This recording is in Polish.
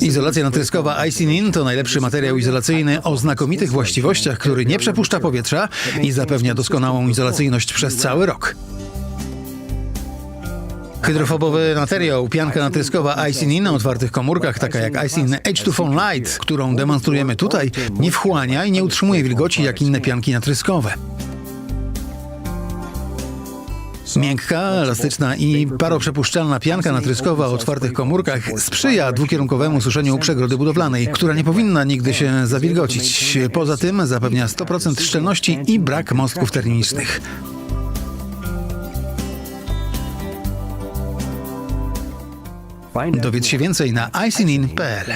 Izolacja natryskowa Icinin to najlepszy materiał izolacyjny o znakomitych właściwościach, który nie przepuszcza powietrza i zapewnia doskonałą izolacyjność przez cały rok. Hydrofobowy materiał, pianka natryskowa Icinin na otwartych komórkach, taka jak Icinin H2 Phone Light, którą demonstrujemy tutaj, nie wchłania i nie utrzymuje wilgoci jak inne pianki natryskowe. Miękka, elastyczna i paroprzepuszczalna pianka natryskowa o otwartych komórkach sprzyja dwukierunkowemu suszeniu przegrody budowlanej, która nie powinna nigdy się zawilgocić. Poza tym zapewnia 100% szczelności i brak mostków termicznych. Dowiedz się więcej na icinin.pl.